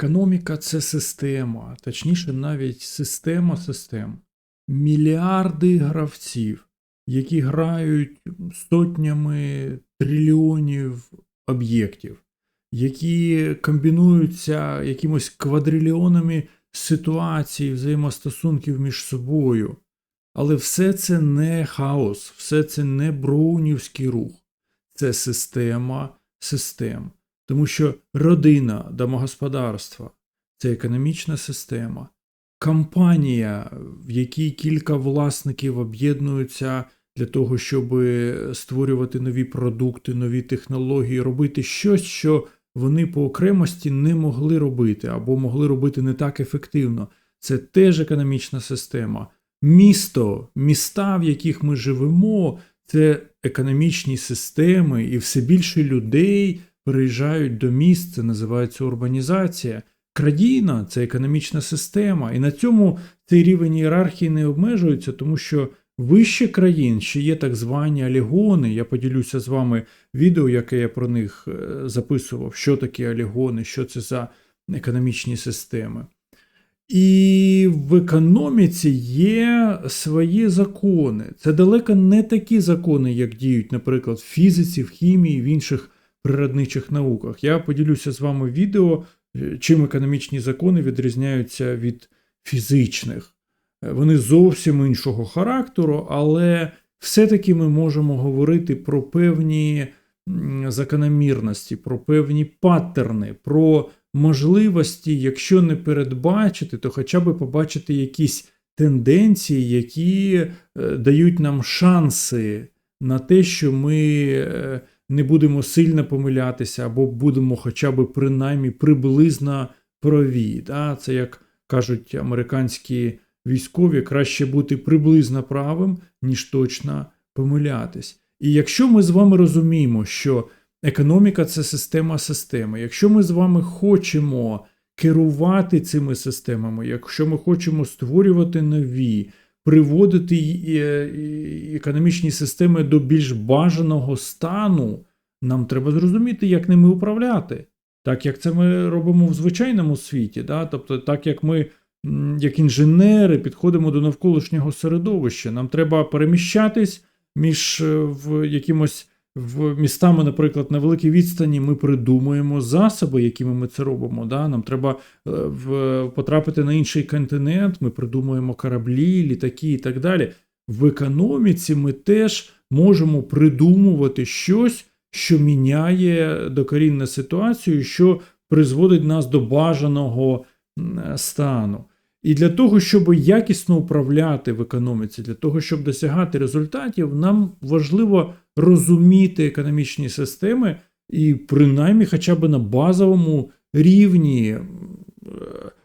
Економіка це система, точніше, навіть система систем. Мільярди гравців, які грають сотнями трильйонів об'єктів, які комбінуються якимось квадрильйонами ситуацій, взаємостосунків між собою. Але все це не хаос, все це не броунівський рух, це система систем. Тому що родина, домогосподарство це економічна система, компанія, в якій кілька власників об'єднуються для того, щоб створювати нові продукти, нові технології, робити щось, що вони по окремості не могли робити або могли робити не так ефективно. Це теж економічна система. Місто, міста, в яких ми живемо, це економічні системи, і все більше людей переїжджають до міст, це називається урбанізація. Країна це економічна система, і на цьому цей рівень ієрархії не обмежується, тому що вище країн ще є так звані олігони. Я поділюся з вами відео, яке я про них е, записував, що таке олігони, що це за економічні системи. І в економіці є свої закони. Це далеко не такі закони, як діють, наприклад, в фізиці, в хімії, в інших природничих науках. Я поділюся з вами відео, е, чим економічні закони відрізняються від фізичних. Е, Вони зовсім іншого характеру, але все-таки ми можемо говорити про певні закономірності, про певні паттерни, про можливості, якщо не передбачити, то хоча б побачити якісь тенденції, які е, дають нам шанси на те, що ми не будемо сильно помилятися, або будемо хоча б принаймні приблизно праві. Да? Це як кажуть американські військові, краще бути приблизно правим, ніж точно помилятись. І якщо ми з вами розуміємо, що економіка це система системи, якщо ми з вами хочемо керувати цими системами, якщо ми хочемо створювати нові, приводити економічні системи до більш бажаного стану, нам треба зрозуміти, як ними управляти. Так як це ми робимо в звичайному світі, да? тобто, так як ми, як інженери, підходимо до навколишнього середовища, нам треба переміщатись між е, в якимось в містами, наприклад, на великій відстані ми придумуємо засоби, якими ми це робимо. Да? Нам треба е, в, потрапити на інший континент, ми придумуємо кораблі, літаки і так далі. В економіці ми теж можемо придумувати щось, що міняє докорінну ситуацію, що призводить нас до бажаного стану. І для того, щоб якісно управляти в економіці, для того, щоб досягати результатів, нам важливо розуміти економічні системи і, принаймні, хоча б на базовому рівні е,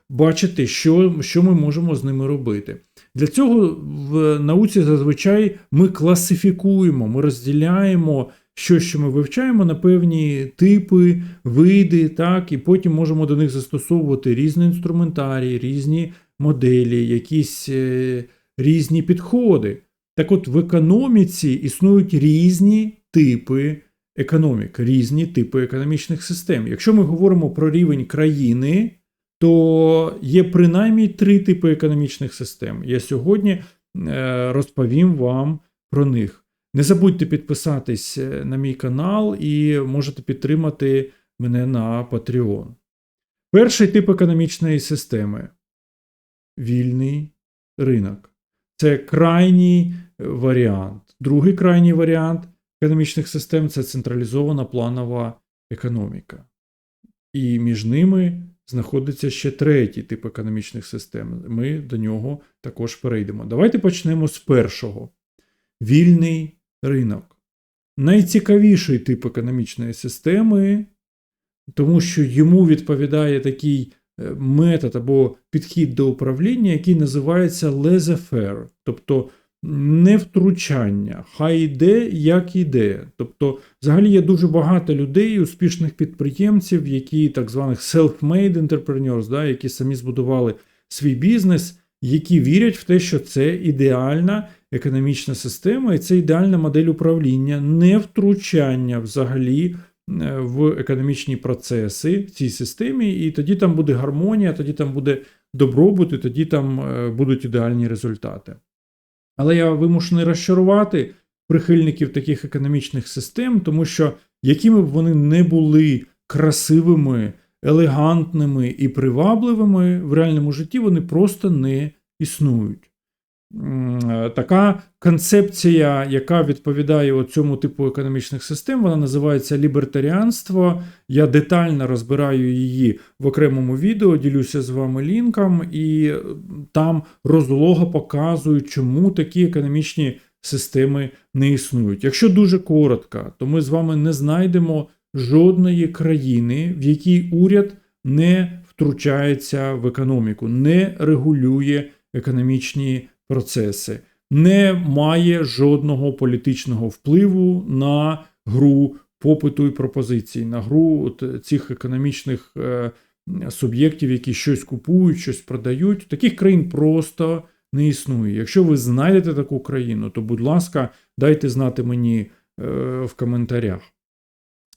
бачити, що, що ми можемо з ними робити. Для цього в науці зазвичай ми класифікуємо, ми розділяємо що, що ми вивчаємо на певні типи, види, так, і потім можемо до них застосовувати різні інструментарії, різні моделі, якісь е, різні підходи. Так от в економіці існують різні типи економік, різні типи економічних систем. Якщо ми говоримо про рівень країни, то є принаймні три типи економічних систем. Я сьогодні е, розповім вам про них. Не забудьте підписатись е, на мій канал і можете підтримати мене на Patreon. Перший тип економічної системи вільний ринок. Це крайній варіант. Другий крайній варіант економічних систем це централізована планова економіка. І між ними знаходиться ще третій тип економічних систем. Ми до нього також перейдемо. Давайте почнемо з першого. Вільний ринок. Найцікавіший тип економічної системи, тому що йому відповідає такий е, метод або підхід до управління, який називається laissez-faire, тобто невтручання, хай йде, як іде. Тобто, взагалі є дуже багато людей, успішних підприємців, які так званих self-made entrepreneurs, да, які самі збудували свій бізнес, які вірять в те, що це ідеальна економічна система, і це ідеальна модель управління, не втручання взагалі е, в економічні процеси в цій системі, і тоді там буде гармонія, тоді там буде добробут, і тоді там е, будуть ідеальні результати. Але я вимушений розчарувати прихильників таких економічних систем, тому що якими б вони не були красивими, елегантними і привабливими, в реальному житті вони просто не існують. Е, Така концепція, яка відповідає цьому типу економічних систем, вона називається лібертаріанство. Я детально розбираю її в окремому відео, ділюся з вами лінком, і е, там розлого показую, чому такі економічні системи не існують. Якщо дуже коротко, то ми з вами не знайдемо жодної країни, в якій уряд не втручається в економіку, не регулює економічні процеси, не має жодного політичного впливу на гру попиту і пропозицій, на гру от цих економічних е, суб'єктів, які щось купують, щось продають. Таких країн просто не існує. Якщо ви знайдете таку країну, то, будь ласка, дайте знати мені е, в коментарях.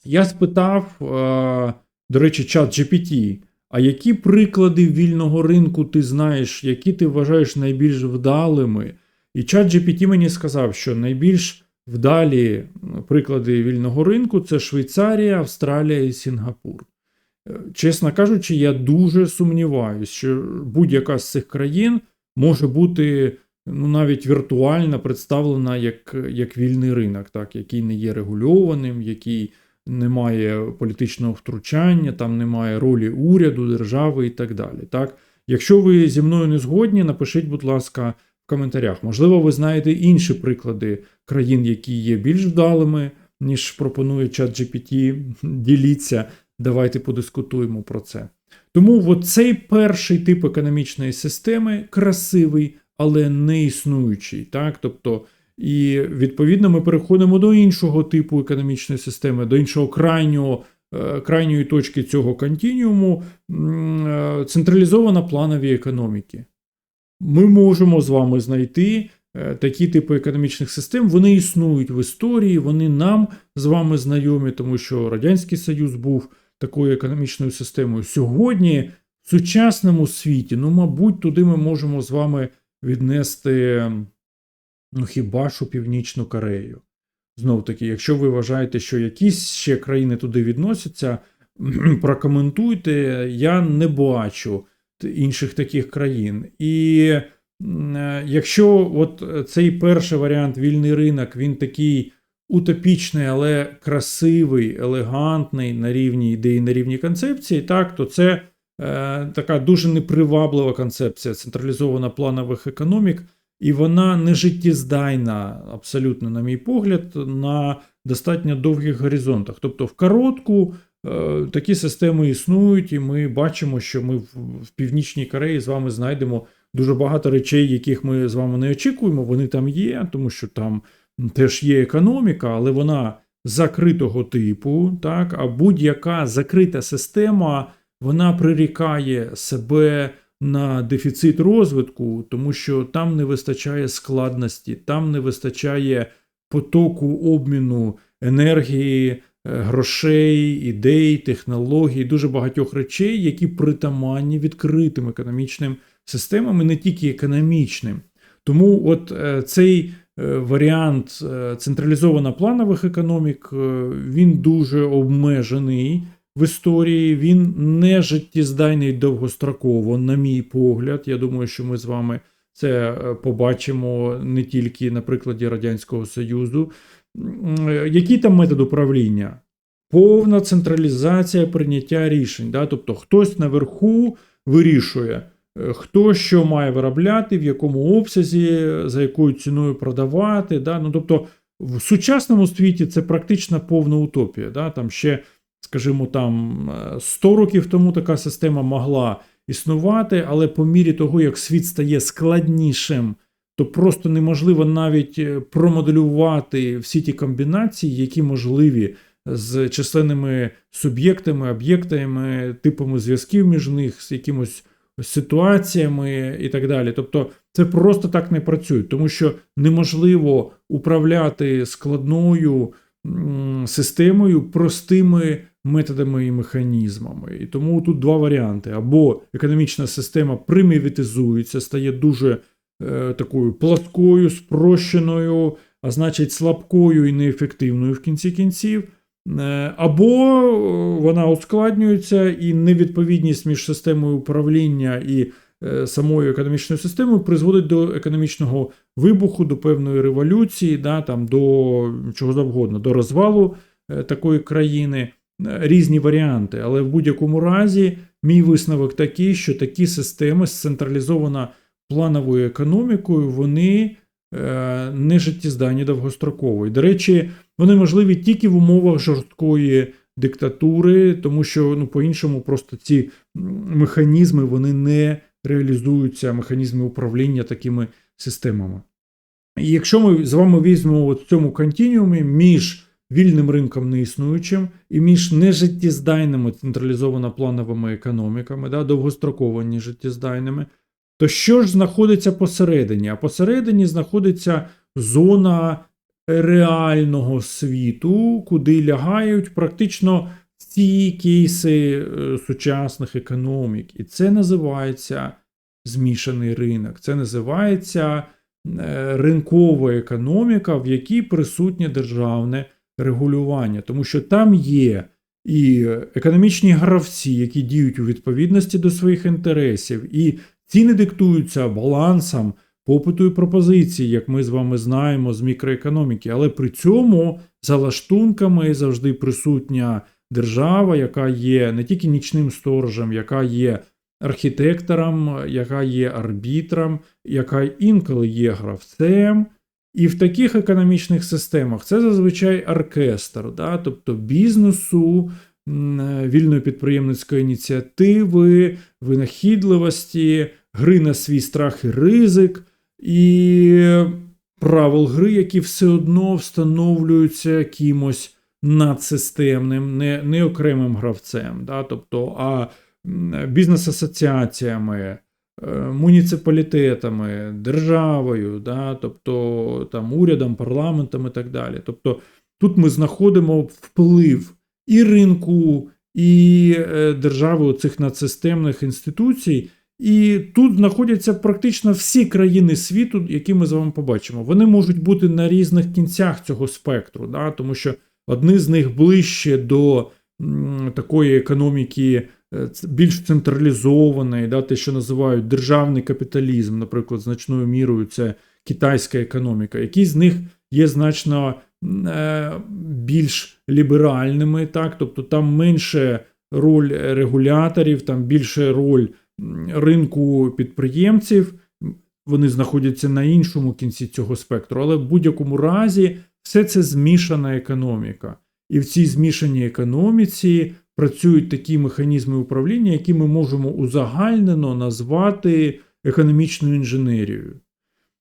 Я спитав, е, до речі, чат GPT, а які приклади вільного ринку ти знаєш, які ти вважаєш найбільш вдалими? І чат GPT мені сказав, що найбільш вдалі приклади вільного ринку це Швейцарія, Австралія і Сінгапур. Е, Чесно кажучи, я дуже сумніваюся, що будь-яка з цих країн може бути ну, навіть віртуально представлена як, як вільний ринок, так, який не є регульованим, який немає політичного втручання, там немає ролі уряду, держави і так далі. Так? Якщо ви зі мною не згодні, напишіть, будь ласка, в коментарях. Можливо, ви знаєте інші приклади країн, які є більш вдалими, ніж пропонує чат GPT. Діліться, давайте подискутуємо про це. Тому цей перший тип економічної системи красивий, але не існуючий. Так? Тобто, і відповідно ми переходимо до іншого типу економічної системи, до іншого крайнього, е, крайньої точки цього континіуму е, централізована планові економіки. Ми можемо з вами знайти е, такі типи економічних систем. Вони існують в історії, вони нам з вами знайомі, тому що Радянський Союз був такою економічною системою. Сьогодні в сучасному світі, ну, мабуть, туди ми можемо з вами віднести ну хіба що Північну Корею. Знов таки, якщо ви вважаєте, що якісь ще країни туди відносяться, прокоментуйте, я не бачу інших таких країн. І е, якщо от цей перший варіант вільний ринок, він такий утопічний, але красивий, елегантний на рівні ідеї, на рівні концепції, так, то це е, така дуже неприваблива концепція централізована планових економік. І вона не життєздайна, абсолютно, на мій погляд, на достатньо довгих горизонтах. Тобто, в коротку е, такі системи існують, і ми бачимо, що ми в, Північній Кореї з вами знайдемо дуже багато речей, яких ми з вами не очікуємо. Вони там є, тому що там теж є економіка, але вона закритого типу. так, А будь-яка закрита система вона прирікає себе на дефіцит розвитку, тому що там не вистачає складності, там не вистачає потоку обміну енергії, е, грошей, ідей, технологій, дуже багатьох речей, які притаманні відкритим економічним системам, і не тільки економічним. Тому от е, цей е, варіант централізовано планових економік, він дуже обмежений в історії. Він не життєздайний довгостроково, на мій погляд. Я думаю, що ми з вами це е, побачимо не тільки на прикладі Радянського Союзу. Який там метод управління? Повна централізація прийняття рішень. Да? Тобто хтось наверху вирішує, е, хто що має виробляти, в якому обсязі, за якою ціною продавати. Да? Ну, Тобто, в сучасному світі це практично повна утопія. Да? Там ще скажімо, там 100 років тому така система могла існувати, але по мірі того, як світ стає складнішим, то просто неможливо навіть е, промоделювати всі ті комбінації, які можливі з численними суб'єктами, об'єктами, типами зв'язків між них, з якимось ситуаціями і так далі. Тобто це просто так не працює, тому що неможливо управляти складною системою, простими методами і механізмами. І тому тут два варіанти: або економічна система примівітизується, стає дуже е, такою пласкою, спрощеною, а значить слабкою і неефективною в кінці кінців. Е, Або е, вона ускладнюється, і невідповідність між системою управління і е, самою економічною системою призводить до економічного вибуху, до певної революції, да, там, до чого завгодно, до розвалу такої країни. Різні варіанти, але в будь-якому разі мій висновок такий, що такі системи з централізовано плановою економікою, вони е, не життєздатні довгостроково. І, до речі, вони можливі тільки в умовах жорсткої диктатури, тому що ну, по-іншому просто ці механізми вони не реалізуються, механізми управління такими системами. І якщо ми з вами візьмемо в цьому континіумі між вільним ринком неіснуючим і між нежиттєздайними централізовано плановими економіками, да, довгостроково нежиттєздайними, то що ж знаходиться посередині? А посередині знаходиться зона реального світу, куди лягають практично всі кейси е, сучасних економік. І це називається змішаний ринок. Це називається е, ринкова економіка, в якій присутнє державне регулювання, тому що там є і економічні гравці, які діють у відповідності до своїх інтересів, і ціни диктуються балансом попиту і пропозиції, як ми з вами знаємо з мікроекономіки, але при цьому за лаштунками завжди присутня держава, яка є не тільки нічним сторожем, яка є архітектором, яка є арбітром, яка інколи є гравцем. І в таких економічних системах це зазвичай оркестр, да? тобто бізнесу, вільної підприємницької ініціативи, винахідливості, гри на свій страх і ризик, і правил гри, які все одно встановлюються кимось надсистемним, не, не окремим гравцем, да? тобто, а бізнес-асоціаціями, муніципалітетами, державою, да, тобто там урядом, парламентом і так далі. Тобто тут ми знаходимо вплив і ринку, і е, держави оцих надсистемних інституцій. І тут знаходяться практично всі країни світу, які ми з вами побачимо. Вони можуть бути на різних кінцях цього спектру, да, тому що одні з них ближче до м, такої економіки е, більш централізованої, да, те, що називають державний капіталізм, наприклад, значною мірою це китайська економіка. Якісь з них є значно е, більш ліберальними, так, тобто там менше роль регуляторів, там більше роль ринку підприємців. Вони знаходяться на іншому кінці цього спектру, але в будь-якому разі все це змішана економіка. І в цій змішаній економіці працюють такі механізми управління, які ми можемо узагальнено назвати економічною інженерією.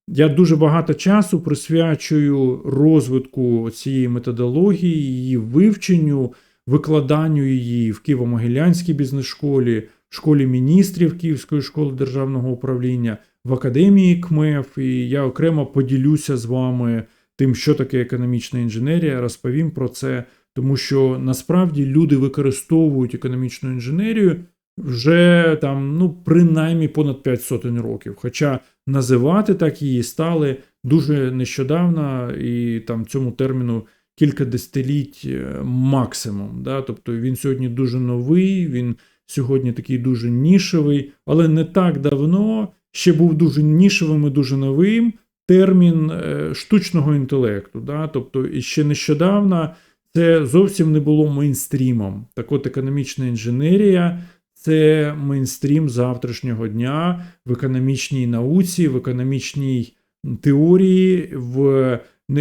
Я дуже багато часу присвячую розвитку цієї методології, її вивченню, викладанню її в Києво-Могилянській бізнес-школі, школі міністрів Київської школи державного управління, в академії КМЕФ. І я окремо поділюся з вами тим, що таке економічна інженерія, розповім про це, тому що насправді люди використовують економічну інженерію вже там, ну, принаймні понад 5 сотень років. Хоча називати так її стали дуже нещодавно, і там цьому терміну кілька десятиліть е, максимум. Да? Тобто він сьогодні дуже новий, він сьогодні такий дуже нішевий, але не так давно ще був дуже нішевим і дуже новим термін е, штучного інтелекту. Да? Тобто, і ще нещодавно це зовсім не було мейнстрімом. Так от економічна інженерія це мейнстрім завтрашнього дня в економічній науці, в економічній теорії, в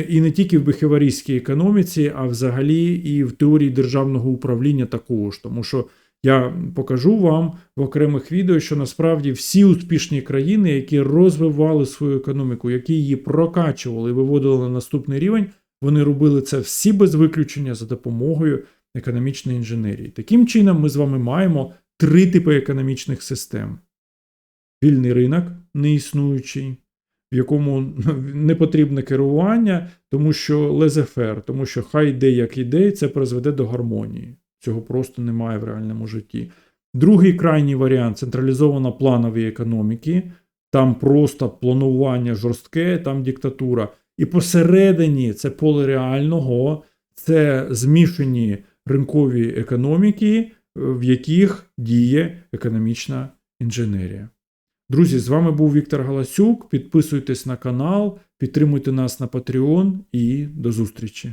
і не тільки в бехеварійській економіці, а взагалі і в теорії державного управління також. Тому що я покажу вам в окремих відео, що насправді всі успішні країни, які розвивали свою економіку, які її прокачували і виводили на наступний рівень, вони робили це всі без виключення за допомогою економічної інженерії. Таким чином, ми з вами маємо три типи економічних систем: вільний ринок неіснуючий, в якому не потрібне керування, тому що лезефер, тому що хай йде як іде, це призведе до гармонії. Цього просто немає в реальному житті. Другий крайній варіант централізовано планові економіки. Там просто планування жорстке, там диктатура. І посередині це поле реального, це змішані ринкові економіки, е, в яких діє економічна інженерія. Друзі, з вами був Віктор Галасюк. Підписуйтесь на канал, підтримуйте нас на Patreon і до зустрічі.